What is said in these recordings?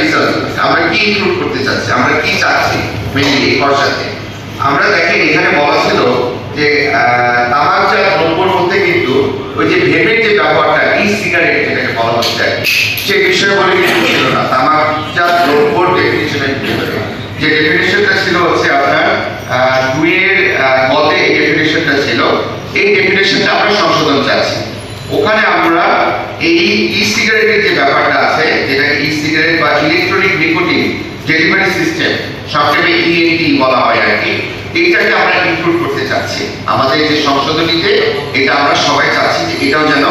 Research আমরা কি include করতে চাচ্ছি, আমরা কি চাচ্ছি মেইনলি এই খরচাতে? আমরা দেখেন, এখানে বলা ছিল যে তামাকজাত দ্রব্যর মধ্যে কিন্তু ওই যে ভেবের যে ব্যবহারটা ই সিগারেট যেটাকে বলা হচ্ছে, সে বিষয়ে বলে কিছু ছিল না। তামাকজাত দ্রব্যর ডেফিনিশনের যে ডেফিনেশনটা ছিল হচ্ছে আপনার দুইয়ের মতে এই ডেফিনেশনটা ছিল। এই ডেফিনেশনটা আমরা সংশোধন চাচ্ছি। ওখানে আমরা এই ই সিগারেটের যে ব্যাপারটা আছে যেটা ই সিগারেট বা ইলেকট্রনিক নিকোটিন ডেলিভারি সিস্টেম সংক্ষেপে ইএনটি বলা হয় আর কি, এইটাকে আমরা ইনক্লুড করতে চাচ্ছি। আমাদের যে সংশোধনীতে এটা আমরা সবাই চাচ্ছি যে এটাও যেন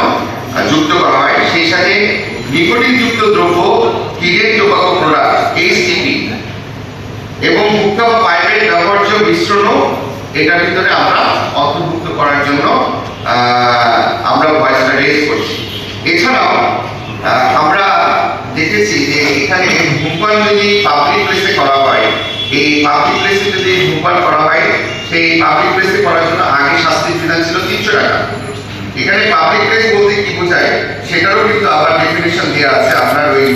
যুক্ত করা হয়। সেই সাথে নিকোটিন যুক্ত দ্রব্য কিরেন টোবাকো প্রোডাক্ট এইচটিপি এবং হুক্কা বা পাইপের ব্যবহার্য মিশ্রণও এটার ভিতরে আমরা অন্তর্ভুক্ত করার জন্য আমরা ভয়েসটা রেজ করছি। এছাড়াও আমরা দেখেছি যে এখানে ধূমপান যদি পাবলিক প্লেসে করা হয়, এই পাবলিক প্লেসে যদি ধূমপান করা হয়, সেই পাবলিক প্লেসে করার জন্য আগে শাস্তির বিধান ছিল তিনশো টাকা। এখানে পাবলিক প্লেস বলতে কি বোঝায়, সেটারও কিন্তু আবার ডেফিনেশন দেওয়া আছে। আপনার ওই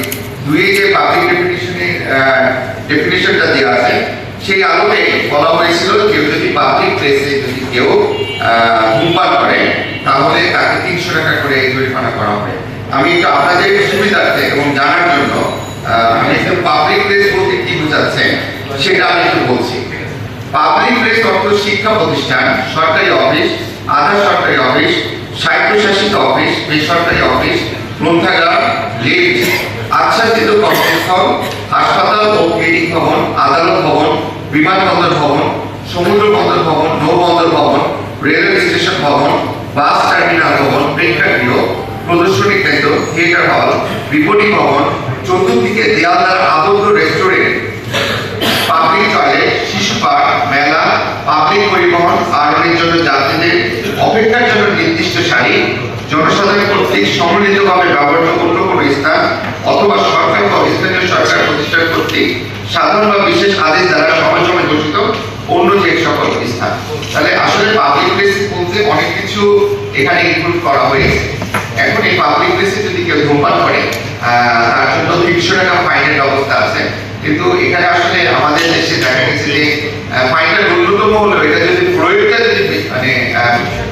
দুই যে পাবলিক ডেফিনেশনের ডেফিনেশনটা দেওয়া আছে, সেই আলোকে বলা হয়েছিল কেউ যদি পাবলিক প্লেসে যদি কেউ ধূমপান করে, তাহলে তাকে তিনশো টাকা করে জরিমানা করা হবে আমি একটু আপনাদের সুবিধার্থে এবং জানার জন্য আমি একটু পাবলিক প্লেস বলতে কি বোঝাচ্ছে, সেটা আমি একটু বলছি। পাবলিক প্লেস অর্থ শিক্ষা প্রতিষ্ঠান, সরকারি অফিস আধা সরকারি অফিস স্বায়ত্তশাসিত অফিস বেসরকারি অফিস গ্রন্থাগার লিফট আচ্ছাদিত কর্মস্থল, হাসপাতাল ও ক্লিনিক ভবন, আদালত ভবন, বিমানবন্দর ভবন সমুদ্র বন্দর ভবন, নৌবন্দর ভবন, রেলওয়ে স্টেশন ভবন, বাস টার্মিনাল ভবন, প্রেক্ষাগৃহ প্রদর্শনী কেন্দ্র থিয়েটার হল, বিপণী ভবন, চতুর্দিকে দেয়াল দ্বারা রেস্টুরেন্ট, পাবলিক টয়লেট, শিশু পার্ক, মেলা, পাবলিক পরিবহন আরোহণের জন্য যাত্রীদের অপেক্ষার জন্য নির্দিষ্ট সারি, জনসাধারণ কর্তৃক সম্মিলিতভাবে ব্যবহৃত অন্য কোনো স্থান অথবা সরকার বা স্থানীয় সরকার প্রতিষ্ঠান কর্তৃক সাধারণ বা বিশেষ আদেশ দ্বারা সময় সময় ঘোষিত অন্য যে সকল স্থান। তাহলে আসলে পাবলিক প্লেস বলতে অনেক কিছু এখানে ইনক্লুড করা হয়েছে। এখন এই পাবলিক প্লেসে যদি কেউ ধূমপান করে তার জন্য তিনশো টাকা ফাইনের ব্যবস্থা আছে। কিন্তু এখানে আসলে আমাদের দেশে দেখা গেছে যে ফাইনটা ন্যূনতম হলো, এটা যদি প্রয়োগটা যদি মানে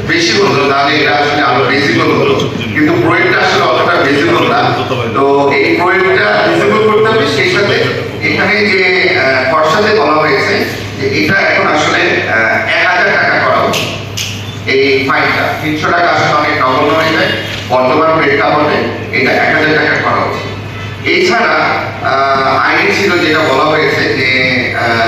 বেশি হলো, তাহলে এটা আসলে আরও ভিজিবল হলো। কিন্তু প্রয়োগটা আসলে অতটা ভিজিবল না। তো এই প্রয়োগটা ভিজিবল করতে হবে সেই সাথে এখানে যে খরচাতে বলা হয়েছে, যে এটা এখন আসলে এক হাজার টাকা করা উচিত। এই ফাইনটা তিনশো টাকা আসলে অনেক নগণ্য হয়ে যায়। বর্তমান প্রেক্ষাপটে এটা এক হাজার টাকা উচিত এছাড়া আইনে ছিল যেটা বলা হয়েছে যে